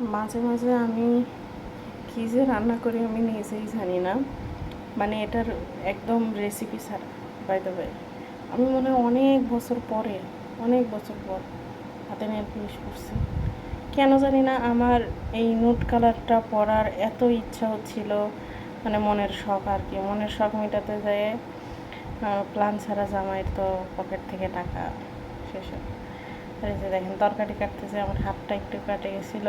মাঝে মাঝে আমি কী যে রান্না করি আমি নিজেই জানি না। মানে এটার একদম রেসিপি ছাড়া বাই দ্য ওয়ে আমি মনে হয় অনেক বছর পরে, অনেক বছর পর হাতে নেল পুলিশ করছি। কেন জানি না আমার এই নোট কালারটা পরার এত ইচ্ছা হচ্ছিল মানে মনের শখ আর কি। মনের শখ মেটাতে যেয়ে প্ল্যান ছাড়া জামাইয়ের তো পকেট থেকে টাকা হয়। আর এই দেখেন, তরকারি কাটতেছে, আমার হাতটা একটু কাটে গেছিল।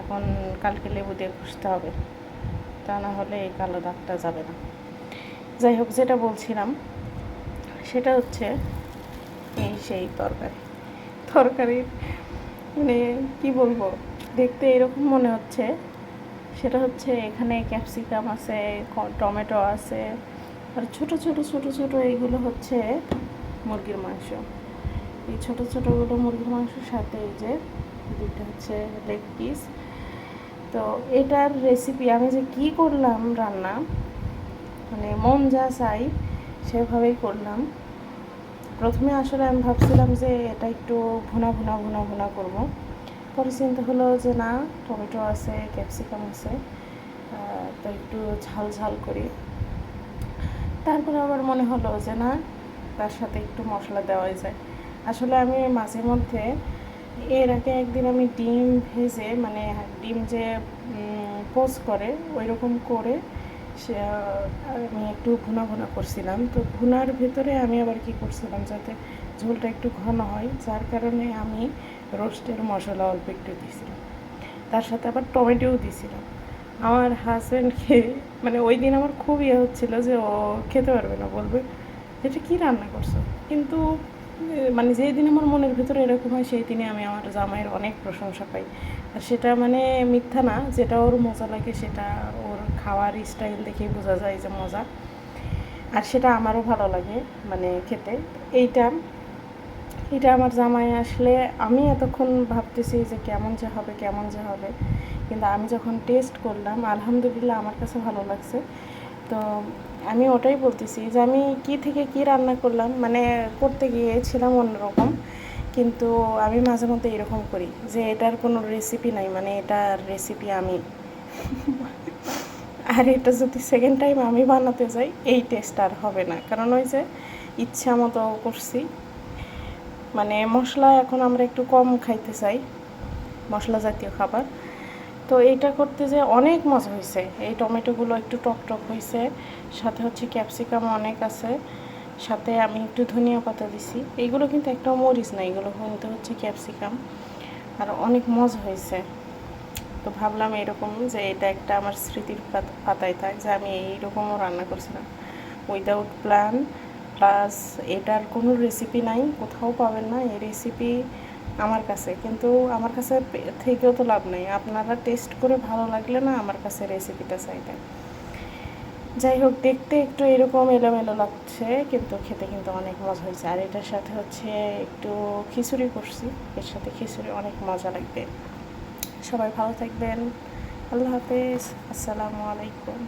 এখন কালকে লেবু দিয়ে ঘষতে হবে, তা না হলে এই কালো দাগটা যাবে না। যাই হোক, যেটা বলছিলাম, সেটা হচ্ছে এই সেই তরকারি। তরকারির মানে কি বলব, দেখতে এরকম মনে হচ্ছে। সেটা হচ্ছে এখানে ক্যাপসিকাম আছে টমেটো আছে, আর ছোট ছোট ছোট ছোট এইগুলো হচ্ছে মুরগির মাংস। এই ছোটো ছোটোগুলো মুরগির মাংসের সাথে এই যে দুইটা হচ্ছে লেগ পিস তো এটার রেসিপি আমি যে কি করলাম রান্না মানে মন যা চাই সেভাবেই করলাম। প্রথমে আসলে আমি ভাবছিলাম যে এটা একটু ভুনা ভুনা ভুনা ভুনা করব। পরে চিন্তা হলো যে না, টমেটো আছে ক্যাপসিকাম আছে তো একটু ঝাল ঝাল করি। তারপরে আবার মনে হলো যে না, তার সাথে একটু মশলা দেওয়াই যায়। আসলে আমি মাঝে মধ্যে, এর আগে একদিন আমি ডিম ভেজে মানে ডিম যে পোজ করে ওই রকম করে, সে, আমি একটু ভুনা ভুনা করছিলাম। তো ভুনার ভেতরে আমি আবার কি করছিলাম যাতে ঝোলটা একটু ঘন হয়, যার কারণে আমি রোস্টের মশলা অল্প একটু দিয়েছিলাম। তার সাথে আবার টমেটোও দিয়েছিলাম। আমার হাজব্যান্ডকে মানে ওই দিন আমার খুব ইয়ে হচ্ছিল যে, ও খেতে পারবে না বলবে, এটা কী রান্না করছ? কিন্তু মানে যেই দিন আমার মনের ভিতরে এরকম হয়, সেই দিনে আমি আমার জামাইয়ের অনেক প্রশংসা পাই। আর সেটা মানে মিথ্যা না, যেটা ওর মজা লাগে সেটা ওর খাওয়ার স্টাইল দেখেই বোঝা যায় যে মজা। আর সেটা আমারও ভালো লাগে মানে খেতে। এইটা এটা আমার জামাই আসলে আমি এতক্ষণ ভাবতেছি যে কেমন যে হবে, কেমন যে হবে। কিন্তু আমি যখন টেস্ট করলাম, আলহামদুলিল্লাহ আমার কাছে ভালো লাগছে। তো আমি ওটাই বলতেছি যে আমি কি থেকে কি রান্না করলাম মানে করতে গিয়েছিলাম অন্যরকম, কিন্তু আমি মাঝে মধ্যে এরকম করি যে এটার কোনো রেসিপি নাই মানে এটার রেসিপি আমি। আর এটা যদি সেকেন্ড টাইম আমি বানাতে যাই, এই টেস্ট আর হবে না। কারণ ওই যে ইচ্ছা মতো করছি। মানে মশলা এখন আমরা একটু কম খাইতে চাই, মশলা জাতীয় খাবার। তো এইটা করতে যে অনেক মজা হয়েছে এই টমেটোগুলো একটু টক টক হয়েছে সাথে হচ্ছে ক্যাপসিকাম অনেক আছে, সাথে আমি একটু ধনিয়া পাতা দিছি। এইগুলো কিন্তু একটাও মরিচ না, এগুলো কিন্তু হচ্ছে ক্যাপসিকাম। আর অনেক মজা হয়েছে তো ভাবলাম এরকম যে এটা একটা আমার স্মৃতির পাত- পাতায় থাক যে আমি এইরকমও রান্না করছিলাম। উইদাউট প্ল্যান প্লাস এটার কোনো রেসিপি নাই, কোথাও পাবেন না। এই রেসিপি আমার কাছে, কিন্তু আমার কাছে থেকেও তো লাভ নেই। আপনারা টেস্ট করে ভালো লাগলে না আমার কাছে রেসিপিটা চাইতেন যাই হোক, দেখতে একটু এরকম এলোমেলো লাগছে, কিন্তু খেতে কিন্তু অনেক মজা হয়েছে। আর এটার সাথে হচ্ছে একটু খিচুড়ি করছি। এর সাথে খিচুড়ি অনেক মজা লাগবে। সবাই ভালো থাকবেন। আল্লাহ হাফেজ। আসসালামু আলাইকুম।